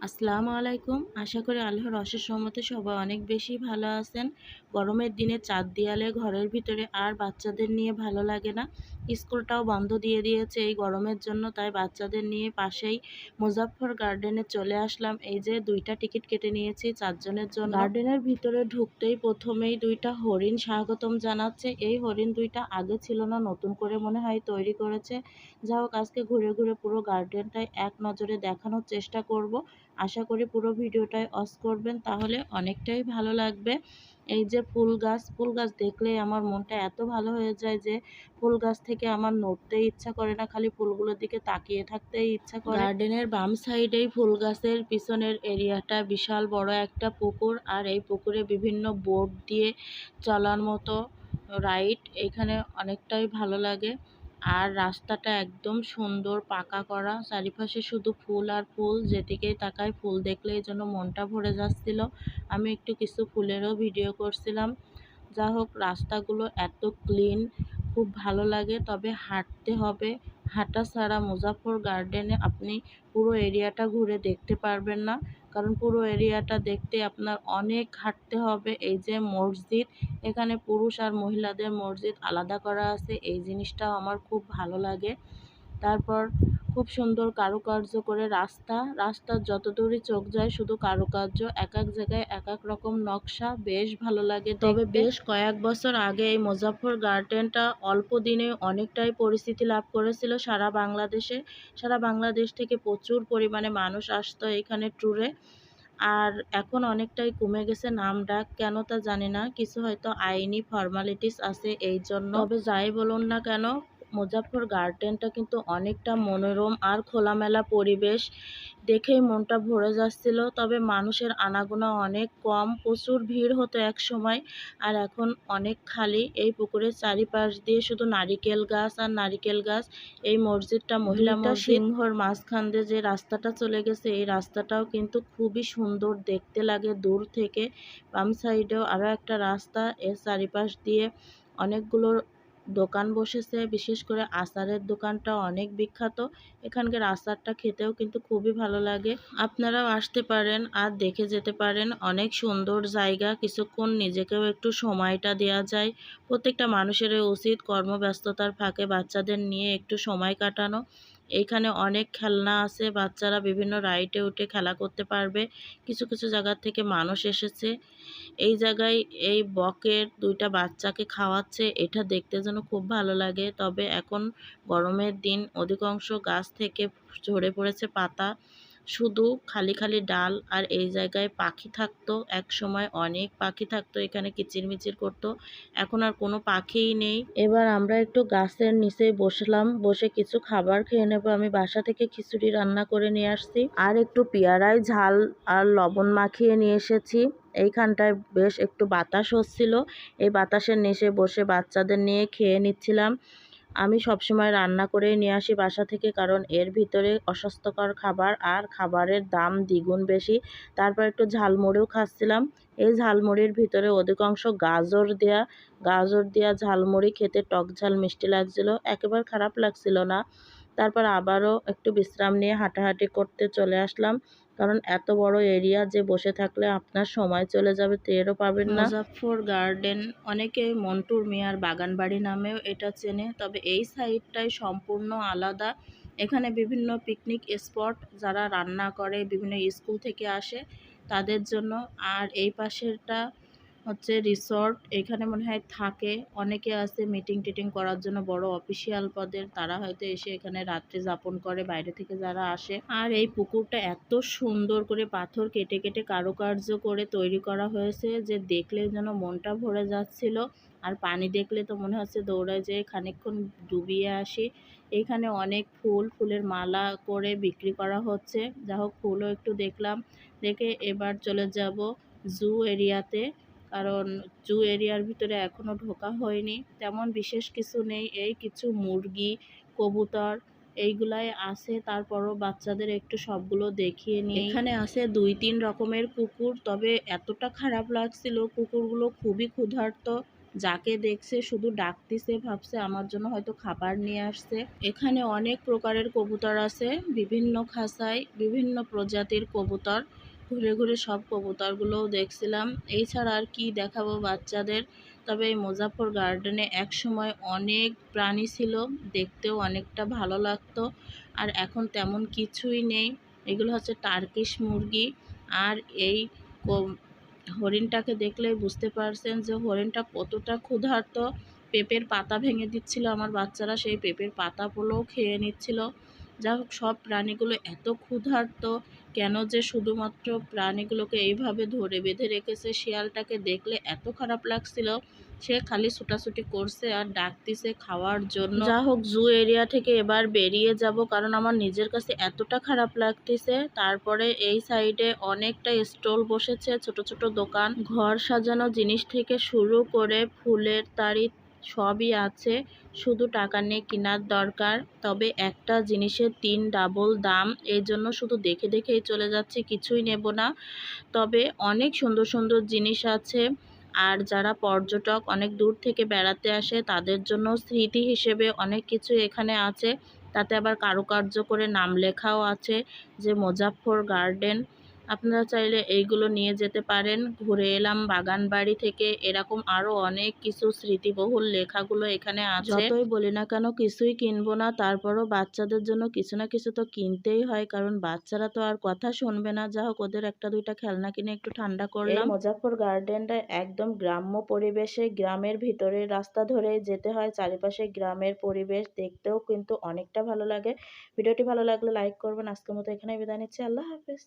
আসসালামু আলাইকুম। আশা করি আল্লাহর অশেষ রহমতে সবাই অনেক বেশি ভালো আছেন। গরমের দিনে চার দেয়ালে ঘরের ভিতরে আর বাচ্চাদের নিয়ে ভালো লাগে না। স্কুলটাও বন্ধ দিয়ে দিয়েছে এই গরমের জন্য, তাই বাচ্চাদের নিয়ে পাশেই মুজাফর গার্ডেনে চলে আসলাম। এই যে দুইটা টিকিট কেটে নিয়েছি চারজনের জন্য। গার্ডেনের ভিতরে ঢুকতেই প্রথমেই দুইটা হরিণ স্বাগতম জানাচ্ছে। এই হরিণ দুইটা আগে ছিল না, নতুন করে মনে হয় তৈরি করেছে। যা হোক, আজকে ঘুরে ঘুরে পুরো গার্ডেনটাই এক নজরে দেখানোর চেষ্টা করব। আশা করি পুরো ভিডিওটাই অস করবেন, তাহলে অনেকটাই ভালো লাগবে। এই যে ফুল গাছ ফুল গাছ দেখলেই আমার মনটা এত ভালো হয়ে যায় যে, ফুল গাছ থেকে আমার নড়তেই ইচ্ছা করে না, খালি ফুলগুলোর দিকে তাকিয়ে থাকতেই ইচ্ছা করে। গার্ডেনের বাম সাইডেই ফুল গাছের পিছনের এরিয়াটা বিশাল বড় একটা পুকুর, আর এই পুকুরে বিভিন্ন বোট দিয়ে চলার মতো রাইড, এখানে অনেকটাই ভালো লাগে। আর রাস্তাটা একদম সুন্দর, পাকা করা। চারিপাশে শুধু ফুল আর ফুল, যেদিকেই তাকায় ফুল দেখলেই যেন মনটা ভরে যাচ্ছিল। আমি একটু কিছু ফুলেরও ভিডিও করছিলাম। যা হোক, রাস্তাগুলো এত ক্লিন, খুব ভালো লাগে। তবে হাঁটতে হবে। হাঁটা ছাড়া মুজাফর গার্ডেনে আপনি পুরো এরিয়াটা ঘুরে দেখতে পারবেন না। কারণ পুরো এরিয়াটা দেখতে আপনার অনেক হাঁটতে হবে। এই যে মসজিদ, এখানে পুরুষ আর মহিলাদের মসজিদ আলাদা করা আছে। এই জিনিসটাও আমার খুব ভালো লাগে। তারপর খুব সুন্দর কারুকার্য করে রাস্তা। রাস্তার যত দূরই চোখ যায় শুধু কারুকার্য এক এক জায়গায় এক এক রকম নকশা। বেশ ভালো লাগে তবে বেশ কয়েক বছর আগে এই মুজাফর গার্ডেনটা অল্প দিনে অনেকটাই পরিস্থিতি লাভ করেছিল সারা বাংলাদেশে। সারা বাংলাদেশ থেকে প্রচুর পরিমাণে মানুষ আসতো এখানে ট্যুরে। আর এখন অনেকটাই কমে গেছে নাম ডাক কেন তা জানি না। কিছু হয়তো আইনি ফর্মালিটিস আছে এই জন্য। তবে যাই বলুন না কেন মুজাফর গার্ডেনটা কিন্তু অনেকটা মনোরম আর খোলামেলা পরিবেশ দেখেই মনটা ভরে যাচ্ছিল। তবে মানুষের আনাগোনা অনেক কম প্রচুর ভিড় হতো এক সময় আর এখন অনেক খালি। এই পুকুরের চারিপাশ দিয়ে শুধু নারিকেল গাছ আর নারিকেল গাছ এই মসজিদটা মহিলা সিংহর মাঝখান দিয়ে যে রাস্তাটা চলে গেছে এই রাস্তাটাও কিন্তু খুবই সুন্দর দেখতে লাগে দূর থেকে। বাম সাইডেও আরও একটা রাস্তা এর চারিপাশ দিয়ে অনেকগুলো দোকান বসেছে, বিশেষ করে আচারের দোকানটা অনেক বিখ্যাত। এখানকার আচারটা খেতেও কিন্তু খুবই ভালো লাগে। আপনারাও আসতে পারেন আর দেখে যেতে পারেন। অনেক সুন্দর জায়গা, কিছুক্ষণ নিজেকেও একটু সময়টা দেওয়া যায়। প্রত্যেকটা মানুষেরই উচিত কর্মব্যস্ততার ফাঁকে বাচ্চাদের নিয়ে একটু সময় কাটানো। এইখানে অনেক খেলনা আছে, বাচ্চারা বিভিন্ন রাইডে উঠে খেলা করতে পারবে। কিছু কিছু জায়গার থেকে মানুষ এসেছে। এই জায়গায় এই বকের দুইটা বাচ্চাকে খাওয়াচ্ছে, এটা দেখতে যেন খুব ভালো লাগে। তবে এখন গরমের দিন, অধিকাংশ গাছ থেকে ঝরে পড়েছে পাতা। শুধু খালি খালি ডাল আর এই জায়গায় পাখি থাকতো এক সময় অনেক পাখি থাকতো, এখানে কিচিরমিচির করতো, এখন আর কোনো পাখিই নেই। এবার আমরা একটু গাছের নিচে বসলাম, বসে কিছু খাবার খেয়ে নেব, আমি বাসা থেকে খিচুড়ি রান্না করে নিয়ে আসছি। আর একটু পেয়ারায় ঝাল আর লবণ মাখিয়ে নিয়ে এসেছি। এইখানটায় বেশ একটু বাতাস হচ্ছিল, এই বাতাসের নিচে বসে বাচ্চাদের নিয়ে খেয়ে নিচ্ছিলাম। আমি সবসময় রান্না করেই নিয়ে আসি বাসা থেকে, কারণ এর ভিতরে অস্বাস্থ্যকর খাবার আর খাবারের দাম দ্বিগুণ বেশি। তারপর একটু ঝালমুড়িও খাচ্ছিলাম। এই ঝালমুড়ির ভিতরে অধিকাংশ গাজর দেয়া, গাজর দেওয়া ঝালমুড়ি খেতে টক ঝাল মিষ্টি লাগছিল, একেবারে খারাপ লাগছিল না। তারপর আবারও একটু বিশ্রাম নিয়ে হাঁটাহাঁটি করতে চলে আসলাম। কারণ এত বড় এরিয়া যে বসে থাকলে আপনার সময় চলে যাবে টেরও পাবেন না। মুজাফর গার্ডেন অনেকে মন্টুর মিয়ার বাগানবাড়ি নামেও এটা চেনে, তবে এই সাইডটাই সম্পূর্ণ আলাদা। এখানে বিভিন্ন পিকনিক স্পট যারা রান্না করে, বিভিন্ন স্কুল থেকে আসে তাদের জন্য। আর এই পাশেরটা হচ্ছে রিসর্ট এখানে মনে হয় থাকে। অনেকে আছে মিটিং টিটিং করার জন্য বড় অফিসিয়াল পদের। তারা হয়তো এসে এখানে রাত্রে যাপন করে, বাইরে থেকে যারা আসে। আর এই পুকুরটা এত সুন্দর করে পাথর কেটে কেটে কারুকার্য করে তৈরি করা হয়েছে যে দেখলে যেন মনটা ভরে যাচ্ছিল। আর পানি দেখলে তো মনে হচ্ছে দৌড়ায় যে খানিকক্ষণ ডুবিয়ে আসি। এখানে অনেক ফুল, ফুলের মালা করে বিক্রি করা হচ্ছে। যা হোক ফুলও একটু দেখলাম। দেখে এবার চলে যাব জু এরিয়াতে কারণ জু এরিয়ার ভিতরে এখনও ঢোকা হয়নি। তেমন বিশেষ কিছু নেই। এই কিছু মুরগি কবুতর এইগুলাই আছে। তারপরও বাচ্চাদের একটু সবগুলো দেখিয়ে নিই। এখানে আছে দুই তিন রকমের কুকুর। তবে এতটা খারাপ লাগছিল কুকুরগুলো খুবই ক্ষুধার্ত। যাকে দেখছে শুধু ডাকতিছে ভাবছে আমার জন্য হয়তো খাবার নিয়ে আসছে। এখানে অনেক প্রকারের কবুতর আছে। বিভিন্ন খাঁচায় বিভিন্ন প্রজাতির কবুতর। ঘুরে ঘুরে সব কবুতরগুলোও দেখছিলাম। এছাড়া আর কি দেখাবো বাচ্চাদের? তবে এই মুজাফর গার্ডেনে এক সময় অনেক প্রাণী ছিল, দেখতেও অনেকটা ভালো লাগতো। আর এখন তেমন কিছুই নেই। এগুলো হচ্ছে টার্কিশ মুরগি। আর এই হরিণটাকে দেখলেই বুঝতে পারছেন যে হরিণটা কতটা ক্ষুধার্ত। পেঁপের পাতা ভেঙে দিচ্ছিল আমার বাচ্চারা, সেই পেঁপের পাতাগুলোও খেয়ে নিচ্ছিল। যা হোক, সব প্রাণীগুলো এত ক্ষুধার্ত, কেন যে শুধুমাত্র প্রাণীগুলোকে এইভাবে ধরে বেঁধে রেখেছে, শিয়ালটাকে দেখলে এত খারাপ লাগছিল। সে খালি ছুটাছুটি করছে আর ডাকতিছে খাওয়ার জন্য। যা হোক, জু এরিয়া থেকে এবার বেরিয়ে যাব, কারণ আমার নিজের কাছে এতটা খারাপ লাগতেছে। তারপরে এই সাইডে অনেকটা স্টল বসেছে, ছোট ছোট দোকান। ঘর সাজানো জিনিস থেকে শুরু করে ফুলের তাড়ি সবই আছে, শুধু টাকা নিয়ে কেনার দরকার। তবে একটা জিনিসের তিন ডাবল দাম এই জন্য শুধু দেখে দেখেই চলে যাচ্ছে, কিছুই নেব না। তবে অনেক সুন্দর সুন্দর জিনিস আছে, আর যারা পর্যটক অনেক দূর থেকে বেড়াতে আসে, তাদের জন্য স্মৃতি হিসেবে অনেক কিছু এখানে আছে। তাতে আবার কারুকার্য করে নাম লেখাও আছে, যে মুজাফর গার্ডেন। আপনারা চাইলে এইগুলো নিয়ে যেতে পারেন। ঘুরে এলাম বাগান বাড়ি থেকে। এরকম আরও অনেক কিছু স্মৃতিবহুল লেখাগুলো এখানে আছে। যতই বলি না কেন কিছুই কিনবো না। তারপরও বাচ্চাদের জন্য কিছু না কিছু তো কিনতেই হয়। কারণ বাচ্চারা তো আর কথা শুনবে না। যা হোক ওদের একটা দুইটা খেলনা কিনে একটু ঠান্ডা করলাম। মুজাফর গার্ডেনটা একদম গ্রাম্য পরিবেশে গ্রামের ভিতরে রাস্তা ধরে যেতে হয়। চারিপাশে গ্রামের পরিবেশ দেখতেও কিন্তু অনেকটা ভালো লাগে। ভিডিওটি ভালো লাগলে লাইক করবেন। আজকের মতো এখানে বিদায় নিচ্ছি। আল্লাহ হাফেজ।